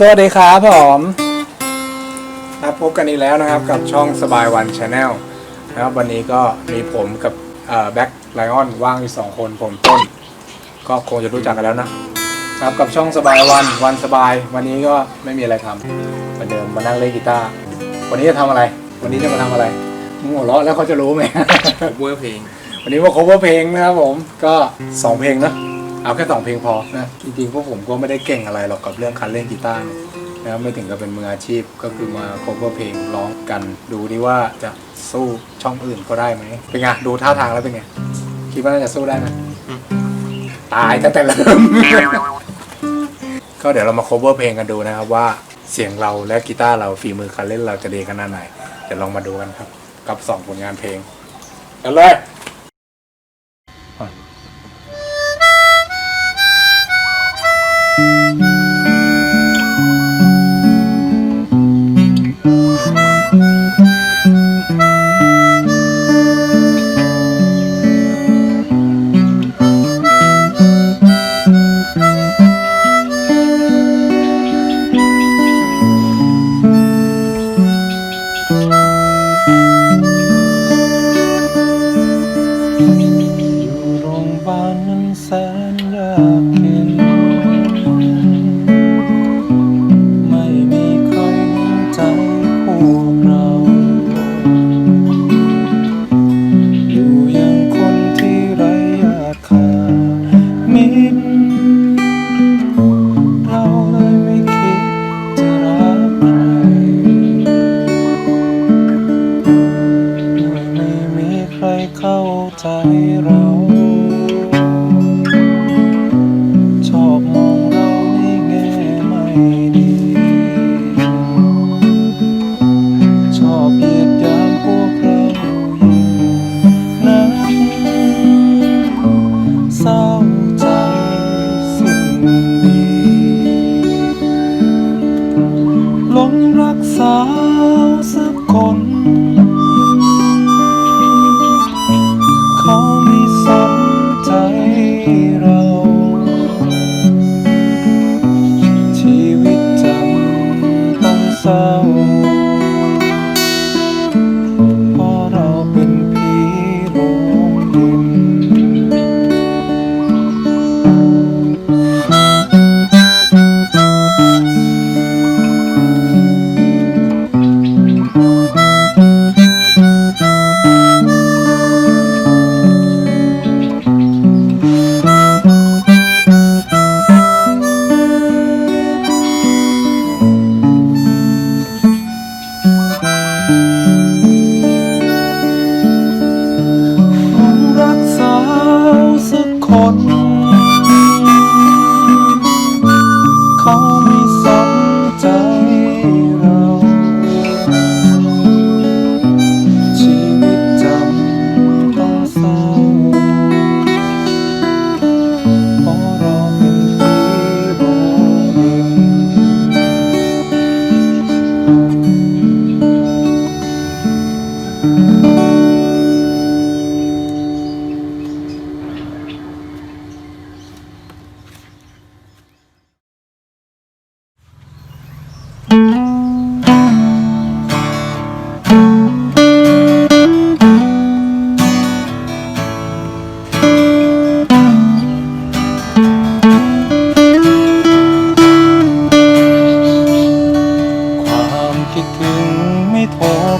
สวัสดีครับผมครับพบกันอีกแล้วนะครับกับช่องสบายวันชาแนลนะครับวันนี้ก็มีผมกับแบ็คไลออนว่างอยู่สองคนผมต้น ก็คงจะรู้จักกันแล้วนะครับกับช่องสบายวันวันสบาย วันนี้ก็ไม่มีอะไรทำเหมือนเดิมมานั่งเล่นกีตาร์วันนี้จะทำอะไร วันนี้จะมาทำอะไรมึงหัวเราะแล้วเขาจะรู้ไหมเวอร์เพลงวันนี้มา cover เพลงนะครับผมก็สองเพลงนะ เอาแค่สองเพลงพอนะจริงๆพวกผมก็ไม่ได้เก่งอะไรหรอกกับเรื่องการเล่นกีตาร์นะครับไม่ถึงกับเป็นมืออาชีพก็คือมา cover เพลงร้องกัน ดูดิว่าจะสู้ช่องอื่นก็ได้ไหมเป็นไงดูท่าทางแล้วเป็นไงคิดว่าน่าจะสู้ได้ไหมตายตั้งแต่เริ่ม ก็เดี๋ยวเรามา cover เพลงกันดูนะครับว่าเสียงเราและกีตาร์เราฝีมือการเล่นเราจะดีขนาดไหนเดี๋ยวลองมาดูกันครับ กับสองผลงานเพลงกันเลยอยู่ ใครเข้าใจเรา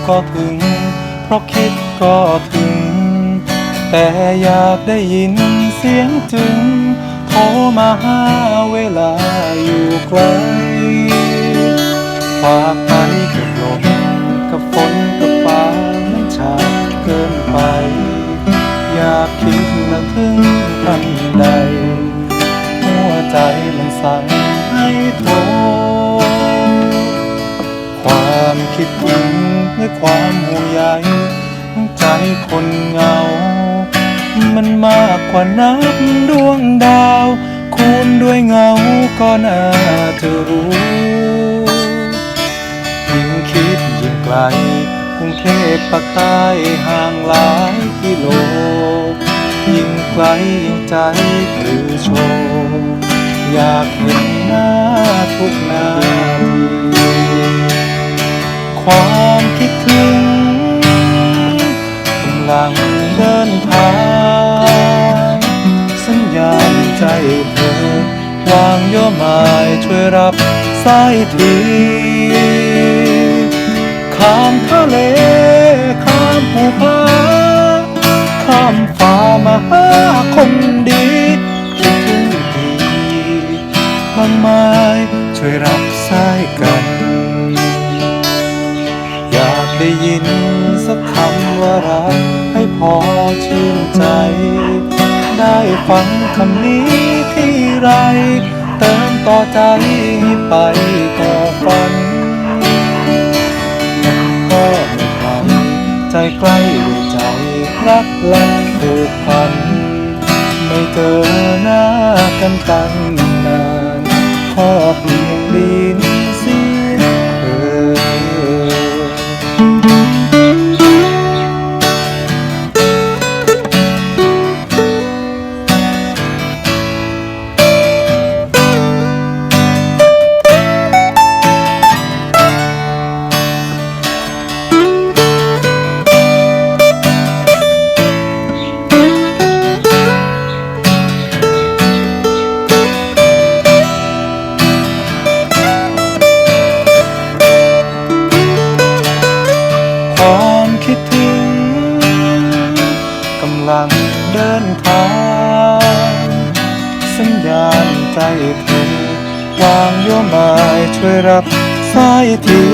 ก็ถึง เพราะคิดก็ถึง แต่อยากได้ยินเสียงถึงโทรมาหาเวลา ความห่วงใยของใจคนเหงา มันมากกว่านับดวงดาว คูณด้วยเงาก็น่าจะรู้ยิ่งคิดยิ่งไกลกรุงเทพปากใต้ห่างหลายกิโล ยิ่งไกลยิ่งใจหรือโชว์อยากเห็นหน้าทุกนาทีความคิด ถึงกำลังเดินทางสัญญาณใจเธอวางโยมายช่วยรับสายทีข้ามทะเลข้ามภูผาข้ามฟ้ามาหาคนดีคิดถึงทีบางไม้ช่วยรับสายกัน อยากได้ยิน ฟังคำนี้ที่ไร เติมต่อใจให้ไปต่อฝันมันก็ไม่ไกลใจใกล้ด้วยใจรักและผูกพัน ไม่เจอหน้ากันตั้ง คิดถึงกำลังเดินทางสัญญาณใจเธอวางโยมายช่วยรับสายที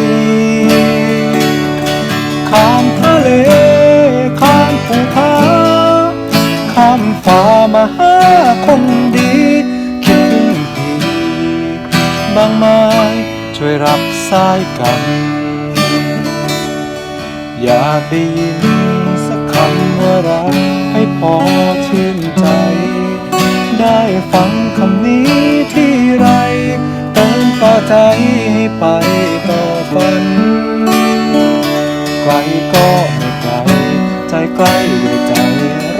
ข้ามทะเลข้ามภูผาข้ามฟ้ามาหาคนดีคิดถึงพี่บางไม้ช่วยรับสายกัน อยากได้ยินสักคำว่ารักให้พอชื่นใจ ได้ฟังคำนี้ที่ไรเติมต่อใจให้ไปต่อฝันไกลก็ไม่ไกลใจใกล้ด้วยใจ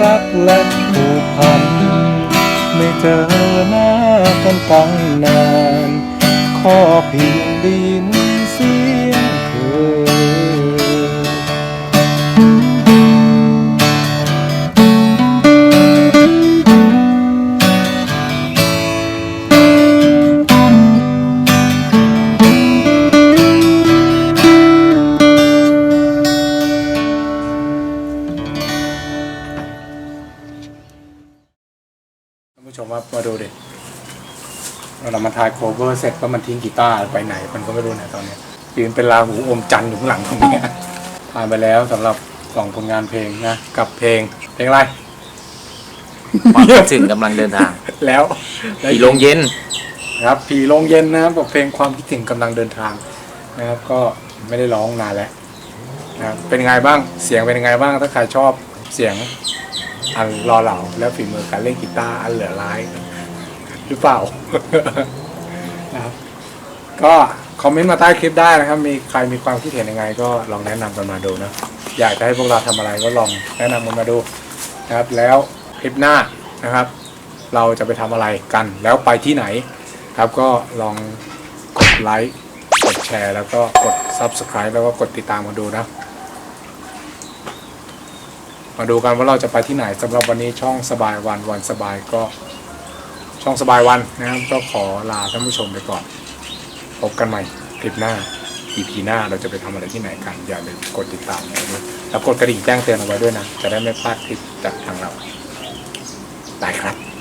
รักและผูกพัน ไม่เจอหน้ากันตั้งนาน ขอเพียงไดิน ผู้ชมว่ามาดูดิเรามาถ่ายโคเวอร์เสร็จก็มันทิ้งกีตาร์ไปไหน มันก็ไม่รู้นะตอนเนี้ยยืนเป็นลาหูอมจันทร์อยู่ข้างหลังตรงเนี้ยผ่านไปแล้วสำหรับสองผลงานเพลงนะ กับเพลงเพลงอะไร ความคิดถึงกำลังเดินทางแล้วแล้วผีโรงเย็นครับผีโรงเย็นนะครับบอกเพลงความคิดถึงกำลังเดินทางนะครับ ก็ไม่ได้ร้องนานแล้วนะครับเป็นไงบ้างเสียงเป็นยังไงบ้างถ้าใครชอบเสียง อันรอเหล่าแล้วฝีมือการเล่นกีตาร์อันเหลือร้าย หรือเปล่านะครับ ก็คอมเมนต์มาใต้คลิปได้นะครับ มีใครมีความคิดเห็นยังไง ก็ลองแนะนำกันมาดูนะ อยากจะให้พวกเราทำอะไรก็ลองแนะนำกันมาดูนะครับ แล้วคลิปหน้านะครับ เราจะไปทำอะไรกัน แล้วไปที่ไหนครับก็ลองกดไลค์กดแชร์ แล้วก็กด Subscribe แล้วก็กดติดตามมาดูนะ มาดูกันว่าเราจะไปที่ไหนสำหรับวันนี้ช่องสบายวันวันสบายก็ช่องสบายวันนะครับก็ขอลาท่านผู้ชมไปก่อนพบกันใหม่คลิปหน้า EP หน้าเราจะไปทำอะไรที่ไหนกันอย่าลืมกดติดตามเอาด้วยแล้วกดกระดิ่งแจ้งเตือนเอาไว้ด้วยนะ จะได้ไม่พลาดคลิปจากทางเราได้ครับ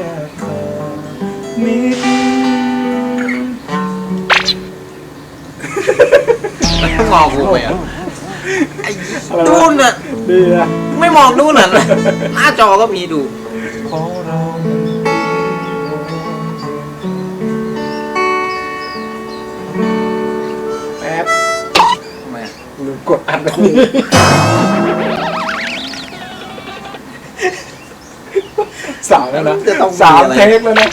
ยกทางมิตรมองกูไปอะไอ้ดูนน่ะดีนะไม่มองดูนน่ะหน้าจอก็มีดูขอเราแป๊บทำไมอะลืมกดอัดสาม แล้วนะจะต้องมีสามอะไรเทคแล้วนะ